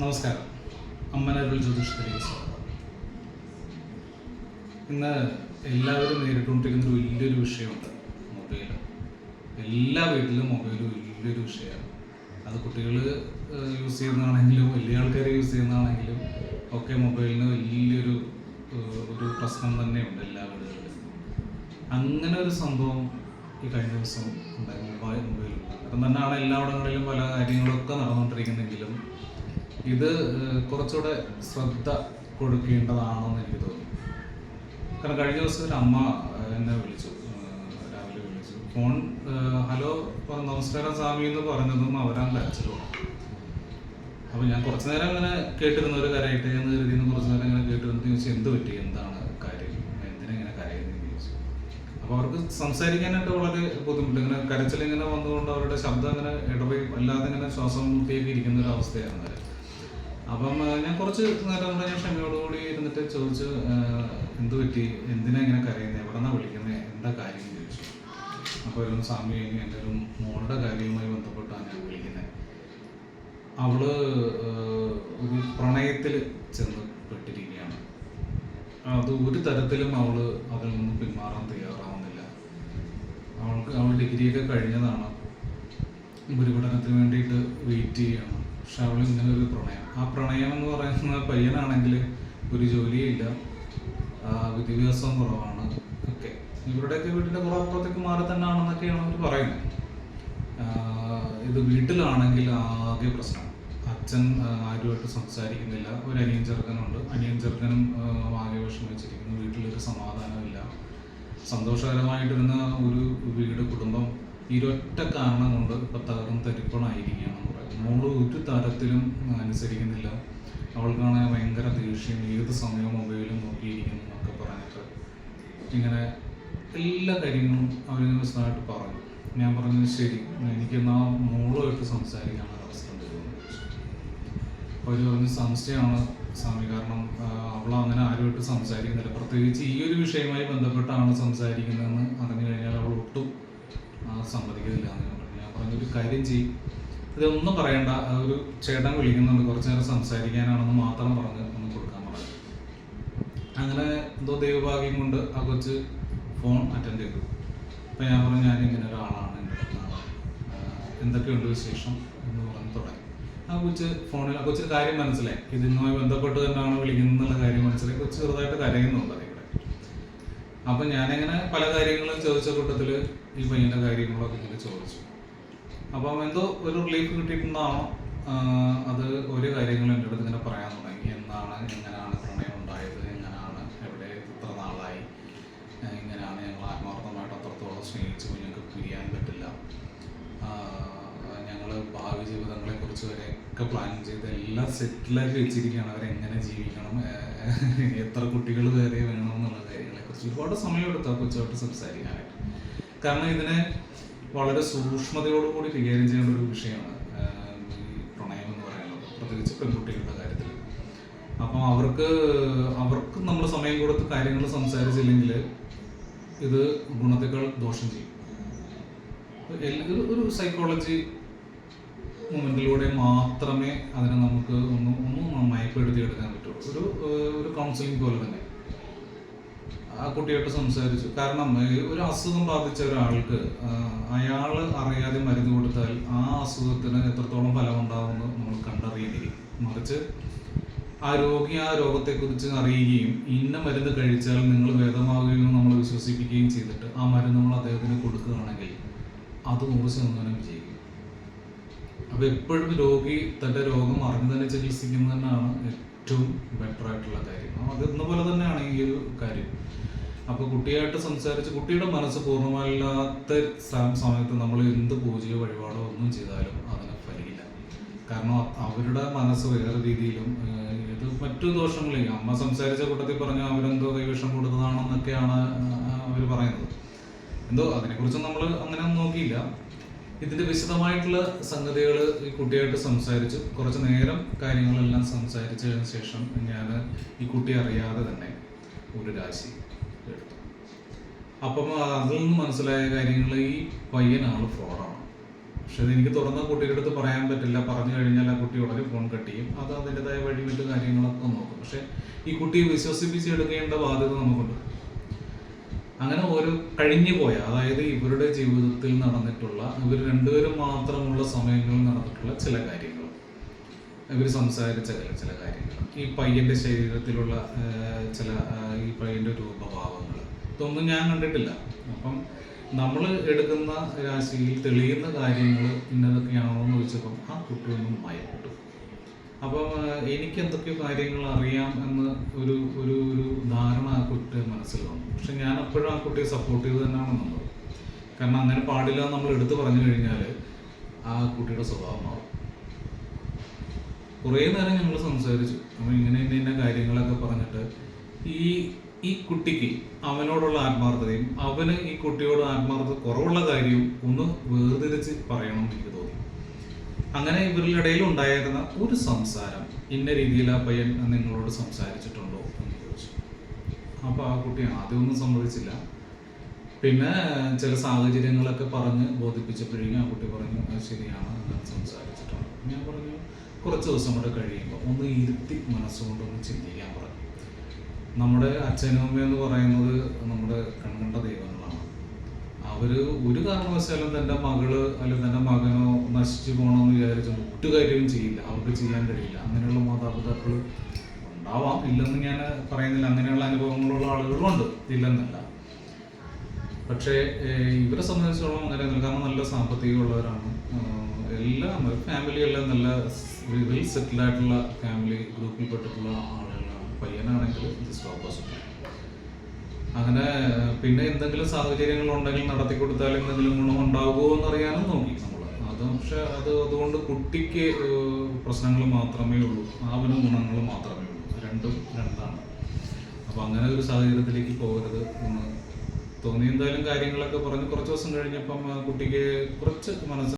നമസ്കാരം. അമ്മനരുൾ ജ്യോതിഷത്തിലേക്ക് സ്വാഗതം. ഇന്ന് എല്ലാവരും നേരിട്ടുകൊണ്ടിരിക്കുന്ന ഒരു വലിയൊരു വിഷയമുണ്ട് മൊബൈൽ എല്ലാ വീട്ടിലും മൊബൈൽ വലിയൊരു വിഷയമാണ്. അത് കുട്ടികൾ യൂസ് ചെയ്യുന്നതാണെങ്കിലും വലിയ ആൾക്കാർ യൂസ് ചെയ്യുന്നതാണെങ്കിലും ഒക്കെ മൊബൈലിന് വലിയൊരു ഒരു പ്രശ്നം തന്നെയുണ്ട് എല്ലാ വീടുകളിലും. അങ്ങനെ ഒരു സംഭവം ഈ കഴിഞ്ഞ ദിവസം ഉണ്ടായി. മൊബൈൽ കാരണം തന്നെയാണ് എല്ലായിടങ്ങളിലും പല കാര്യങ്ങളൊക്കെ നടന്നുകൊണ്ടിരിക്കുന്നെങ്കിലും ഇത് കുറച്ചുകൂടെ ശ്രദ്ധ കൊടുക്കേണ്ടതാണെന്ന് എനിക്ക് തോന്നി. കാരണം കഴിഞ്ഞ ദിവസം ഒരു അമ്മ എന്നെ വിളിച്ചു. രാവിലെ വിളിച്ചു. ഫോൺ ഹലോ നമസ്കാരം സ്വാമി എന്ന് പറഞ്ഞതും അവരാൻ കരച്ചിലുമാണ് അപ്പോൾ ഞാൻ കുറച്ച് നേരം അങ്ങനെ കേട്ടിരുന്ന ഒരു കരയട്ടെ എന്ന് കരുതി കുറച്ച് നേരം ഇങ്ങനെ കേട്ടിരുന്നു. ചോദിച്ചു എന്ത് പറ്റി? എന്താണ് കാര്യം? എന്തിനാ ഇങ്ങനെ കരയുന്നത് ചോദിച്ചു. അപ്പോൾ അവർക്ക് സംസാരിക്കാനായിട്ട് വളരെ ബുദ്ധിമുട്ട്. ഇങ്ങനെ കരച്ചിൽ ഇങ്ങനെ വന്നുകൊണ്ട് അവരുടെ ശബ്ദം ഇങ്ങനെ ഇടവി അല്ലാതെ ഇങ്ങനെ ശ്വാസം മുട്ടിയൊക്കെ ഇരിക്കുന്ന ഒരു അത് അപ്പം ഞാൻ കുറച്ച് നേരം കൂടെ ഞാൻ ക്ഷമയോടുകൂടി ഇരുന്നിട്ട് ചോദിച്ചു എന്ത് പറ്റി? എന്തിനാ ഇങ്ങനെ കരയുന്നത് എവിടെന്നാ വിളിക്കുന്നത് എന്താ കാര്യം ചോദിച്ചു. അപ്പോൾ ഒരു സ്വാമി എന്റെ ഒരു മോളുടെ കാര്യവുമായി ബന്ധപ്പെട്ടാണ് ഞാൻ വിളിക്കുന്നത് അവൾ ഒരു പ്രണയത്തിൽ ചെന്ന് പെട്ടിരിക്കുകയാണ്. അത് ഒരു തരത്തിലും അവൾ അതിൽ നിന്ന് പിന്മാറാൻ തയ്യാറാവുന്നില്ല. അവൾക്ക് അവൾ ഡിഗ്രിയൊക്കെ കഴിഞ്ഞതാണ്. ഉപരിപഠനത്തിന് വേണ്ടിയിട്ട് വെയിറ്റ് ചെയ്യുകയാണ്. പക്ഷെ അവൾ ഇങ്ങനെ ഒരു പ്രണയം. ആ പ്രണയം എന്ന് പറയുന്ന പയ്യനാണെങ്കിൽ ഒരു ജോലിയില്ല. വിദ്യാഭ്യാസം കുറവാണ്. ഒക്കെ. ഇവരുടെയൊക്കെ വീട്ടിന്റെ കുറേ മാറി തന്നെ ആണെന്നൊക്കെയാണ് അവർ പറയുന്നത്. ഇത് വീട്ടിലാണെങ്കിൽ ആകെ പ്രശ്നം. അച്ഛൻ ആരുമായിട്ട് സംസാരിക്കുന്നില്ല. ഒരു അനിയൻ ചെറുക്കനുണ്ട്. അനിയൻ ചെറുക്കനും ആകെ വിഷമിച്ചിരിക്കുന്നു. വീട്ടിലൊരു സമാധാനമില്ല സന്തോഷകരമായിട്ടിരുന്ന ഒരു വീട് കുടുംബം ഈ ഒരൊറ്റ കാരണം കൊണ്ട് ഇപ്പം തകർന്ന് തരിപ്പണായിരിക്കുകയാണെന്ന് പറയും മോൾ ഒരു തരത്തിലും അനുസരിക്കുന്നില്ല. അവൾക്കാണെങ്കിൽ ഭയങ്കര ദേഷ്യം ഏത് സമയവും മൊബൈലും നോക്കിയിരിക്കുന്നു എന്നൊക്കെ പറഞ്ഞിട്ട്. ഇങ്ങനെ എല്ലാ കാര്യങ്ങളും അവർ വിശദമായിട്ട് പറഞ്ഞു. ഞാൻ പറഞ്ഞത് ശരി എനിക്കെന്നാ മോളുമായിട്ട് സംസാരിക്കാൻ അവസ്ഥ അവർ പറഞ്ഞ് സംശയമാണ് സ്വാമി. കാരണം അവൾ അങ്ങനെ ആരുമായിട്ട് സംസാരിക്കുന്നില്ല. പ്രത്യേകിച്ച് ഈ ഒരു വിഷയവുമായി ബന്ധപ്പെട്ടാണ് സംസാരിക്കുന്നതെന്ന് അറിഞ്ഞു കഴിഞ്ഞാൽ അവൾ ഒട്ടും സമ്മതിക്കുന്നില്ല എന്ന് പറഞ്ഞു ഞാൻ പറഞ്ഞൊരു കാര്യം ചെയ്യും. ഇതൊന്നും പറയണ്ട. ഒരു ചേട്ടൻ വിളിക്കുന്നുണ്ട്. കുറച്ച് നേരം സംസാരിക്കാനാണെന്ന് മാത്രം പറഞ്ഞ് ഒന്ന് കൊടുക്കാൻ പറഞ്ഞു. അങ്ങനെ എന്തോ ദൈവഭാഗ്യം കൊണ്ട് ആ കൊച്ച് ഫോൺ അറ്റൻഡ് ചെയ്തു. അപ്പം ഞാൻ പറഞ്ഞു ഞാൻ ഇങ്ങനെ ഒരാളാണ് എന്തൊക്കെയുണ്ട് വിശേഷം? എന്ന് പറഞ്ഞ് തുടങ്ങി. ആ കൊച്ച് ഫോണിൽ ആ കൊച്ചിന് കാര്യം മനസ്സിലായി. ഇതിനുമായി ബന്ധപ്പെട്ട് തന്നെയാണ് വിളിക്കുന്നത് എന്നുള്ള കാര്യം മനസ്സിലായി. കൊച്ച് ചെറുതായിട്ട് കരയുന്നുണ്ട് അതിവിടെ അപ്പം ഞാനിങ്ങനെ പല കാര്യങ്ങളും ചോദിച്ച കൂട്ടത്തിൽ ഈ പയ്യന്റെ കാര്യങ്ങളൊക്കെ ഇങ്ങനെ ചോദിച്ചു. അപ്പം എന്തോ ഒരു റിലീഫ് കിട്ടിയിട്ടുണ്ടാണോ? അത് ഒരു കാര്യങ്ങളും എന്റെ അടുത്ത് ഇങ്ങനെ പറയാൻ തുടങ്ങി. എന്നാണ് എങ്ങനെയാണ് പ്രണയം ഉണ്ടായത്? എങ്ങനെയാണ് എവിടെ ഇത്ര നാളായി? ഇങ്ങനെയാണ് ഞങ്ങൾ ആത്മാർത്ഥമായിട്ട് അത്രത്തോളം സ്നേഹിച്ചു ഞങ്ങൾക്ക് പിരിയാൻ പറ്റില്ല? ഞങ്ങൾ ഭാവി ജീവിതങ്ങളെ കുറിച്ച് വരെ ഒക്കെ പ്ലാൻ ചെയ്ത് എല്ലാം സെറ്റിലാക്കി വെച്ചിരിക്കുകയാണ്. അവരെങ്ങനെ ജീവിക്കണം? എത്ര കുട്ടികൾ വരെ വേണം എന്നുള്ള കാര്യങ്ങളെ കുറിച്ച് ഒരുപാട് സമയം ആ കൊച്ചുമായിട്ട് സംസാരിക്കാനായിട്ട്. കാരണം ഇതിനെ വളരെ സൂക്ഷ്മതയോടുകൂടി കൈകാര്യം ചെയ്യേണ്ട ഒരു വിഷയമാണ്. ഈ പ്രണയം എന്ന് പറയുന്നത്. പ്രത്യേകിച്ച് പെൺകുട്ടികളുടെ കാര്യത്തിൽ. അപ്പം അവർക്ക് അവർക്ക് നമ്മൾ സമയം കൊടുത്ത് കാര്യങ്ങൾ സംസാരിച്ചില്ലെങ്കിൽ ഇത് ഗുണത്തേക്കാൾ ദോഷം ചെയ്യും. ഒരു സൈക്കോളജി മൂമെന്റിലൂടെ മാത്രമേ അതിനെ നമുക്ക് ഒന്ന് ഒന്ന് മയപ്പെടുത്തി എടുക്കാൻ പറ്റുള്ളൂ. ഒരു ഒരു കൗൺസിലിംഗ് പോലെ തന്നെ. ആ കുട്ടിയായിട്ട് സംസാരിച്ചു. കാരണം ഒരു അസുഖം ബാധിച്ച ഒരാൾക്ക് അയാൾ അറിയാതെ മരുന്ന് കൊടുത്താൽ ആ അസുഖത്തിന് എത്രത്തോളം ഫലമുണ്ടാവുമെന്ന് നമ്മൾ കണ്ടറിയുന്നിരിക്കും മറിച്ച് ആ രോഗി ആ രോഗത്തെക്കുറിച്ച് അറിയുകയും ഇന്ന മരുന്ന് കഴിച്ചാൽ നിങ്ങൾ ഭേദമാകുകയും നമ്മൾ വിശ്വസിപ്പിക്കുകയും ചെയ്തിട്ട് ആ മരുന്ന് നമ്മൾ അദ്ദേഹത്തിന് കൊടുക്കുകയാണെങ്കിൽ അത് നൂറ് ശതമാനം വിജയിക്കും. അപ്പോൾ എപ്പോഴും രോഗി തന്റെ രോഗം അറിഞ്ഞു തന്നെ ചികിത്സിക്കുന്നത് തന്നെയാണ് ഏറ്റവും ബെറ്റർ ആയിട്ടുള്ള കാര്യം. അത് ഇന്നുപോലെ തന്നെയാണ് ഈ ഒരു കാര്യം. അപ്പോൾ കുട്ടിയായിട്ട് സംസാരിച്ച് കുട്ടിയുടെ മനസ്സ് പൂർണമല്ലാത്ത സമയത്ത് നമ്മൾ എന്ത് പൂജയോ വഴിപാടോ ഒന്നും ചെയ്താലും അതിന് ഫലിക്കില്ല കാരണം അവരുടെ മനസ്സ് വേറെ രീതിയിലും ഇത് മറ്റു ദോഷങ്ങളില്ല അമ്മ സംസാരിച്ച കൂട്ടത്തിൽ പറഞ്ഞ അവരെന്തോ കൈവിഷം കൊടുത്തതാണെന്നൊക്കെയാണ് അവർ പറയുന്നത്. എന്തോ അതിനെക്കുറിച്ച് നമ്മൾ അങ്ങനെ നോക്കിയില്ല. ഇതിന്റെ വിശദമായിട്ടുള്ള സംഗതികൾ ഈ കുട്ടിയായിട്ട് സംസാരിച്ചു. കുറച്ച് നേരം കാര്യങ്ങളെല്ലാം സംസാരിച്ചതിന് ശേഷം ഞാൻ ഈ കുട്ടി അറിയാതെ തന്നെ ഒരു രാശി എടുത്തു. അപ്പം അതിൽ നിന്ന് മനസ്സിലായ കാര്യങ്ങൾ ഈ പയ്യനാൾ ഫ്രോഡാണ് പക്ഷെ എനിക്ക് തുറന്ന കുട്ടിയുടെ അടുത്ത് പറയാൻ പറ്റില്ല. പറഞ്ഞു കഴിഞ്ഞാൽ ആ കുട്ടി ഉടനെ ഫോൺ കട്ട് ചെയ്യും. അത് അതിന്റെതായ വഴി മറ്റു കാര്യങ്ങളൊക്കെ നോക്കും. പക്ഷെ ഈ കുട്ടിയെ വിശ്വസിപ്പിച്ച് എടുക്കേണ്ട ബാധ്യത നമുക്കുണ്ട്. അങ്ങനെ ഒരു കഴിഞ്ഞു പോയ അതായത് ഇവരുടെ ജീവിതത്തിൽ നടന്നിട്ടുള്ള ഇവർ രണ്ടുപേരും മാത്രമുള്ള സമയങ്ങളിൽ നടന്നിട്ടുള്ള ചില കാര്യങ്ങൾ. ഇവർ സംസാരിച്ച ചില- കാര്യങ്ങൾ. ഈ പയ്യന്റെ ശരീരത്തിലുള്ള ചില ഈ പയ്യന്റെ രൂപഭാവങ്ങൾ. ഇതൊന്നും ഞാൻ കണ്ടിട്ടില്ല. അപ്പം നമ്മൾ എടുക്കുന്ന രാശിയിൽ തെളിയുന്ന കാര്യങ്ങൾ ഇന്നതൊക്കെയാണോ എന്ന് ചോദിച്ചപ്പം ആ കുട്ടിയൊന്നും ഭയപ്പെട്ടു. അപ്പം എനിക്ക് എന്തൊക്കെ കാര്യങ്ങൾ അറിയാം എന്ന് ഒരു ഒരു ഒരു ധാരണ ആ കുട്ടി മനസ്സിൽ വന്നു. പക്ഷെ ഞാൻ അപ്പോഴും ആ കുട്ടിയെ സപ്പോർട്ട് ചെയ്ത് തന്നെയാണ് നമ്മൾ കാരണം അങ്ങനെ പാടില്ല നമ്മൾ എടുത്തു പറഞ്ഞു കഴിഞ്ഞാൽ ആ കുട്ടിയുടെ സ്വഭാവം മാറും. കുറേ നേരം ഞങ്ങൾ സംസാരിച്ചു. അപ്പം ഇങ്ങനെ ഇന്ന ഇന്ന കാര്യങ്ങളൊക്കെ പറഞ്ഞിട്ട് ഈ ഈ കുട്ടിക്ക് അവനോടുള്ള ആത്മാർത്ഥതയും അവന് ഈ കുട്ടിയോട് ആത്മാർത്ഥത കുറവുള്ള കാര്യവും ഒന്ന് വേർതിരിച്ച് പറയണം എന്ന് എനിക്ക് തോന്നി. അങ്ങനെ ഇവരുടെ ഇടയിൽ ഉണ്ടായിരുന്ന ഒരു സംസാരം ഇന്ന രീതിയിൽ ആ പയ്യൻ നിങ്ങളോട് സംസാരിച്ചിട്ടുണ്ടോ എന്ന് ചോദിച്ചു. അപ്പോൾ ആ കുട്ടി ആദ്യമൊന്നും സമ്മതിച്ചില്ല. പിന്നെ ചില സാഹചര്യങ്ങളൊക്കെ പറഞ്ഞ് ബോധിപ്പിച്ചപ്പോഴേക്കും ആ കുട്ടി പറഞ്ഞു "അത് ശരിയാണ് അങ്ങനെ സംസാരിച്ചിട്ടുണ്ട്. ഞാൻ പറഞ്ഞു കുറച്ച് ദിവസം കൂടെ കഴിയുമ്പോൾ ഒന്ന് ഇരുത്തി മനസ്സുകൊണ്ട് ഒന്ന് ചിന്തിക്കാൻ പറഞ്ഞു നമ്മുടെ അച്ഛനും അമ്മയും എന്ന് പറയുന്നത് നമ്മുടെ കൺകണ്ട ദൈവങ്ങളാണ്. അവർ ഒരു കാരണവശാലും തന്റെ മകൾ അല്ലെങ്കിൽ തന്റെ മകനോ നശിച്ചു പോകണമെന്ന് വിചാരിച്ച ഒറ്റ കാര്യവും ചെയ്യില്ല. അവർക്ക് ചെയ്യാൻ കഴിയില്ല. അങ്ങനെയുള്ള മാതാപിതാക്കൾ ഉണ്ടാവാം. ഇല്ലെന്ന് ഞാൻ പറയുന്നില്ല. അങ്ങനെയുള്ള അനുഭവങ്ങളുള്ള ആളുകളുണ്ട് ഇല്ലെന്നല്ല. പക്ഷേ ഇവരെ സംബന്ധിച്ചോളം അങ്ങനെ കാരണം നല്ല സാമ്പത്തികമുള്ളവരാണ്. എല്ലാം ഫാമിലി എല്ലാം നല്ല വെൽ സെറ്റിൽ ആയിട്ടുള്ള ഫാമിലി ഗ്രൂപ്പിൽപ്പെട്ടിട്ടുള്ള ആളുകളാണ്. പയ്യനാണെങ്കിൽ ജസ്റ്റ് ഓപ്പോസിറ്റ് അങ്ങനെ പിന്നെ എന്തെങ്കിലും സാഹചര്യങ്ങൾ ഉണ്ടെങ്കിൽ നടത്തി കൊടുത്താൽ എന്തെങ്കിലും ഗുണം ഉണ്ടാകുമോ എന്നറിയാനും നോക്കി നമ്മൾ. അത് പക്ഷെ അത് അതുകൊണ്ട് കുട്ടിക്ക് പ്രശ്നങ്ങൾ മാത്രമേ ഉള്ളൂ. അവന് ഗുണങ്ങൾ മാത്രമേ ഉള്ളൂ. രണ്ടും രണ്ടാണ്. അപ്പോൾ അങ്ങനെ ഒരു സാഹചര്യത്തിലേക്ക് പോകരുത് എന്ന് തോന്നി. എന്തായാലും കാര്യങ്ങളൊക്കെ പറഞ്ഞ്. കുറച്ച് ദിവസം കഴിഞ്ഞപ്പം കുട്ടിക്ക് കുറച്ച് മനസ്സ്